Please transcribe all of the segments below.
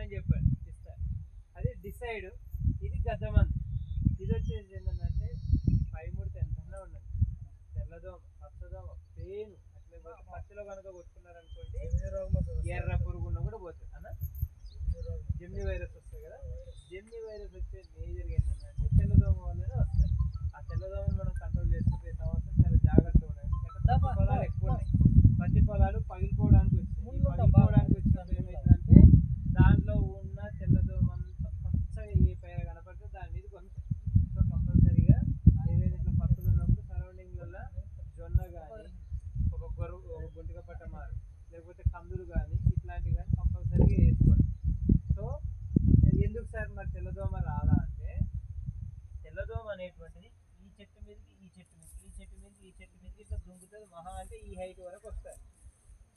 అని చెప్పాడు ఇస్తారు అది డిసైడ్ ఇది గద్దమంది ఇది వచ్చేసి ఏంటంటే పై ముడితే ఎంత ఉన్నది తెల్లదోమ పచ్చదోమ పేను అట్లే పచ్చలో కనుక కొట్టుకున్నారనుకోండి ఎర్ర పురుగు ఉన్న కూడా పోతుంది అన్న? జెమ్ని వైరస్ వస్తాయి కదా. జెమ్ని వైరస్ వచ్చే మేజర్ ఏంటంటే తెల్లదోమ వల్లనే వస్తాయి. ఆ తెల్లదోమని మనం కంట్రోల్ చేసుకుంటే సంవత్సరం చాలా జాగ్రత్తగా ఉండాలి. ఎందుకంటే పొలాలు ఎక్కువ ఉన్నాయి. పత్తి పొలాలు పగిలిపోవడానికి వచ్చాయి ఈ పగిలిపోవడానికి వచ్చినప్పుడు ఏమవుతుందంటే దాంట్లో ఉన్న తెల్లదోమ అంతా పచ్చగా ఏ పైన కనపడితే దాని మీదకి వస్తాయి సో కంపల్సరీగా ఏదైతే ఇట్లా పత్తులు ఉన్నప్పుడు సరౌండింగ్లలో జొన్న కానీ ఒక గొర్రు ఒక గుంటిక పట్ట మారు లేకపోతే కందులు కానీ ఇట్లాంటివి కానీ కంపల్సరీగా వేసుకోండి సో ఎందుకు సార్ మరి తెల్లదోమ రాదా అంటే తెల్లదోమ అనేటువంటిది ఈ చెట్టు మీదకి ఈ చెట్టు మీదకి ఈ చెట్టు మీదకి ఈ చెట్టు మీదకి ఇట్లా దుంకుతుంది మహా అంటే ఈ హైట్ వరకు వస్తుంది.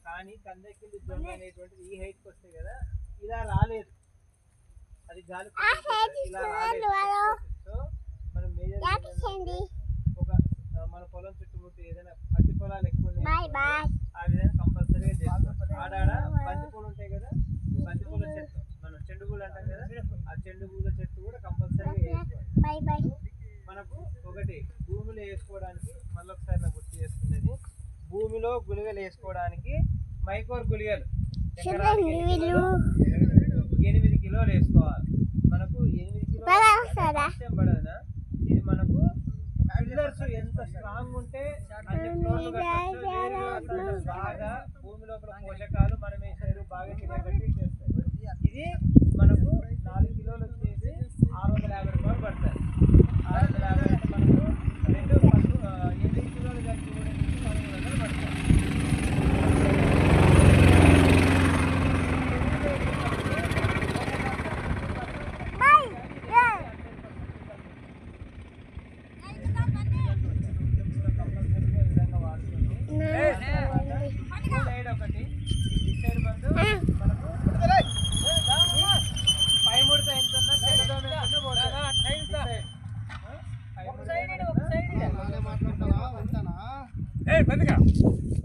కానీ కందెక్కింది దొంగ అనేటువంటిది ఈ హైట్కి వస్తాయి కదా ఇలా రాలేదు. అది గాలి ఇలా రాలేదు. సో మనం మేజర్ ఒక మన పొలం చుట్టుముట్టు ఏదైనా పత్తి పొలాలు ఎక్కువ ఉన్నాయి బాయ్ అనుకోండి, బాయ్ ఆ విధంగా కంపల్సరీగా చేసుకోవాలి ఆడాడ బంతి పూలు ఉంటాయి కదా బంతి పూల చెట్లు మనం చెండు పూలు అంటాం కదా? ఆ చెండు పూల చెట్టు కూడా బాయ్ మనకు ఒకటి భూమిలో వేసుకోవడానికి మళ్ళీ ఒకసారి నాకు గుర్తు చేసుకునేది భూమిలో గుళికలు వేసుకోవడానికి మైకోర్ గుళికలు? ఎనిమిది కిలోలు. వేసుకోవాలి. మనకు ఎనిమిది కిలోలు పడదునా? ఇది మనకు పిల్లర్స్ ఎంత స్ట్రాంగ్ ఉంటే అన్ని ఫ్లోర్లు. బాగా భూమి లోపల పోషకాలు ఏ బందిగా